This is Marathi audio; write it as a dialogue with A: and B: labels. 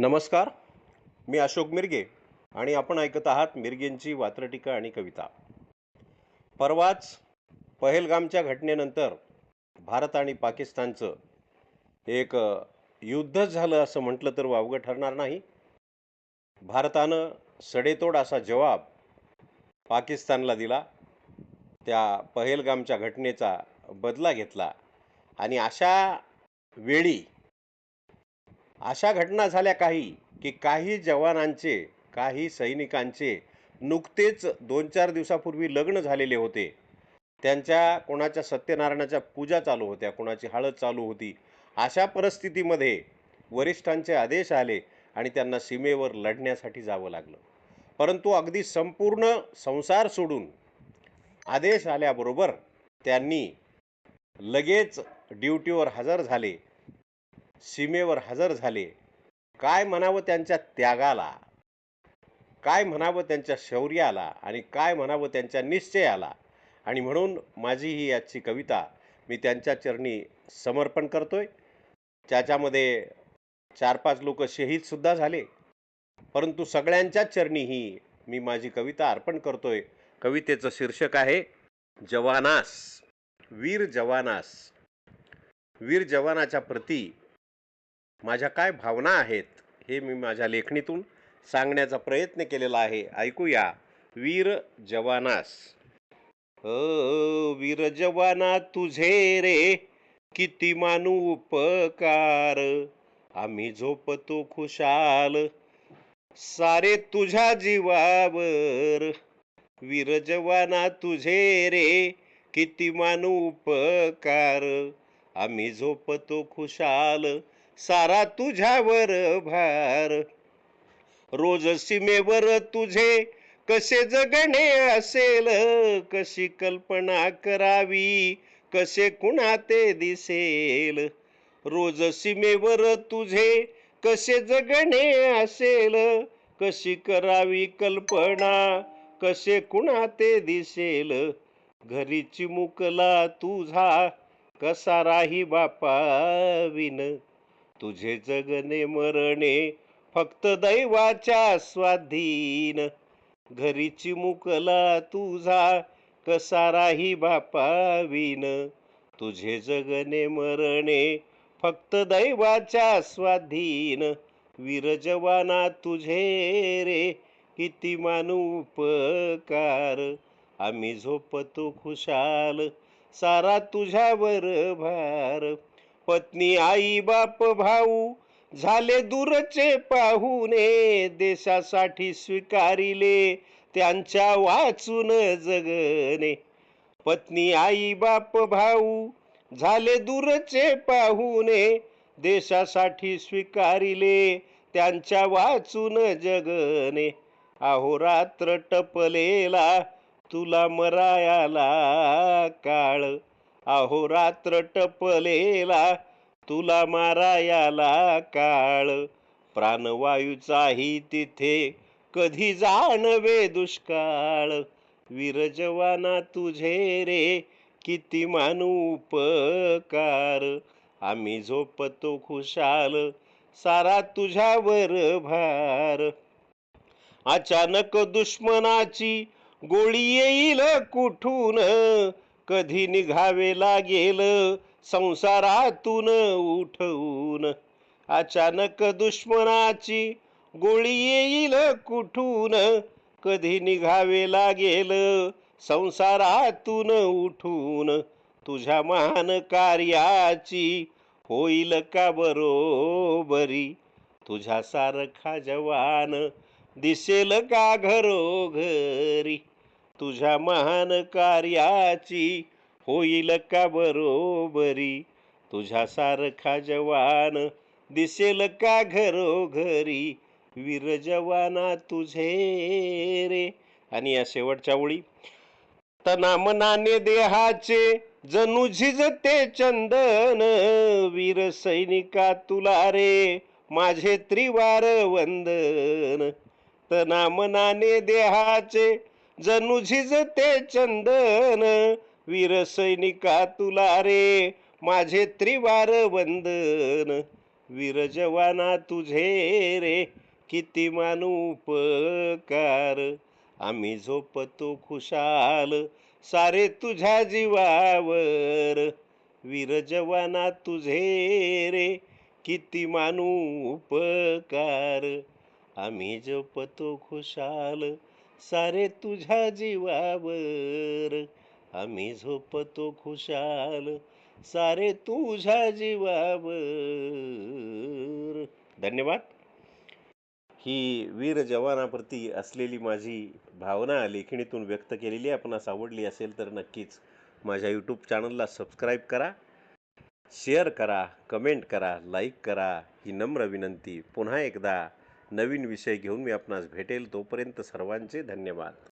A: नमस्कार मी अशोक मिरगे आणि आपण ऐकत आहात मिरगेंची वात्रटिका आणि कविता. परवाच पहेलगामच्या घटनेनंतर भारत आणि पाकिस्तानचं एक युद्ध युद्धच झालं असं म्हटलं तर वावगं ठरणार नाही. भारतानं सडेतोड असा जवाब पाकिस्तानला दिला. त्या पहेलगामच्या घटनेचा बदला घेतला आणि अशा वेळी अशा घटना झाल्या काही की काही जवानांचे काही सैनिकांचे नुकतेच दोन चार दिवसापूर्वी लग्न झालेले होते. त्यांच्या कोणाच्या सत्यनारायणाच्या पूजा चालू होत्या कोणाची हळद चालू होती. अशा परिस्थितीमध्ये वरिष्ठांचे आदेश आले आणि त्यांना सीमेवर लढण्यासाठी जावं लागलं. परंतु अगदी संपूर्ण संसार सोडून आदेश आल्याबरोबर त्यांनी लगेच ड्युटीवर हजर झाले. सीमेवर हजर झाले. काय म्हणावं त्यांच्या त्यागाला? काय म्हणावं त्यांच्या शौर्याला? आणि काय म्हणावं त्यांच्या निश्चयाला? आणि म्हणून माझी ही आजची कविता मी त्यांच्या चरणी समर्पण करतोय. त्याच्यामध्ये चार पाच लोक शहीदसुद्धा झाले. परंतु सगळ्यांच्याच चरणी ही मी माझी कविता अर्पण करतोय. कवितेचं शीर्षक आहे जवानास वीर जवानास. वीर जवानाच्या प्रती माझ्या काय भावना आहेत हे मी माझ्या लेखणीतून सांगण्याचा प्रयत्न केलेला आहे. ऐकूया. वीर जवानास. अ वीर जवाना तुझे रे किती मानू उपकार. आम्ही झोपतो खुशाल. सारे तुझ्या जीवावर. वीर जवाना तुझे रे किती मानू उपकार. आम्ही झोपतो खुशाल. सारा तुझ्यावर भार. रोज सीमेवर तुझे कसे जगणे असेल? कशी कल्पना करावी? कसे कुणा ते दिसेल? रोज सीमेवर तुझे कसे जगणे असेल? कशी करावी कल्पना? कसे कुणा ते दिसेल? घरी चिमुकला तुझा कसा राही बापाविन तुझे जगणे मरणे फक्त दैवाच्या स्वाधीन. घरी चिमुकला तुझा कसा राही बापाविन तुझे जगणे मरणे फक्त दैवाच्या स्वाधीन. वीर जवाना तुझे रे किती मानू उपकार आम्ही झोपतो खुशाल सारा तुझ्यावर भार. पत्नी आई बाप भाऊ झाले दूरचे पाहुणे देशासाठी स्वीकारिले त्यांच्या वाचून जगणे. पत्नी आई बाप भाऊ झाले दूरचे पाहुणे देशासाठी स्वीकारिले त्यांच्या वाचून जगणे. अहोरात्र टपलेला तुला मरायाला काळ अहोरात्र टपलेला तुला मारायाला काळ. प्राणवायूचाही तिथे कधी जाणवे दुष्काळ. विरजवाना तुझे रे किती मानू उपकार आम्ही झोपतो खुशाल सारा तुझ्यावर भार. अचानक दुश्मनाची गोळी येईल कुठून? कधी निघावे लागेल? संसारातून उठवून. अचानक दुश्मनाची गोळी येईल कुठून? कधी निघावे लागेल? संसारातून उठून. तुझ्या महान कार्याची होईल का बरोबरी? तुझ्या सारखा जवान दिसेल का घरोघरी? तुझ्या महान कार्याची होईल का बरोबरी? तुझ्या सारखा जवान दिसेल का घरोघरी? वीर जवाना तुझे रे. आणि या शेवटच्या ओळी. तना मनाने देहाचे जणू झिजते चंदन. वीर सैनिका तुला रे माझे त्रिवार वंदन. तना मनाने देहाचे जणू झिजते चंदन वीर सैनिका तुला रे माझे त्रिवार वंदन. वीर जवाना तुझे रे किती मानू उपकार आम्ही झोपतो खुशाल सारे तुझ्या जीवावर. वीर जवाना तुझे रे किती मानू उपकार आम्ही झोपतो खुशाल सारे तुझ्या जीवावर. आम्ही झोपतो खुशाल. सारे तुझ्या जीवावर. धन्यवाद. ही वीर जवानाप्रती असलेली माझी भावना लेखणीतून व्यक्त केलेली आपणास आवडली असेल तर नक्कीच माझ्या यूट्यूब चॅनलला सबस्क्राईब करा. शेअर करा कमेंट करा लाईक करा. ही नम्र विनंती पुन्हा एकदा नवीन विषय घेऊन मी आपणास भेटेल तोपर्यंत सर्वांचे धन्यवाद.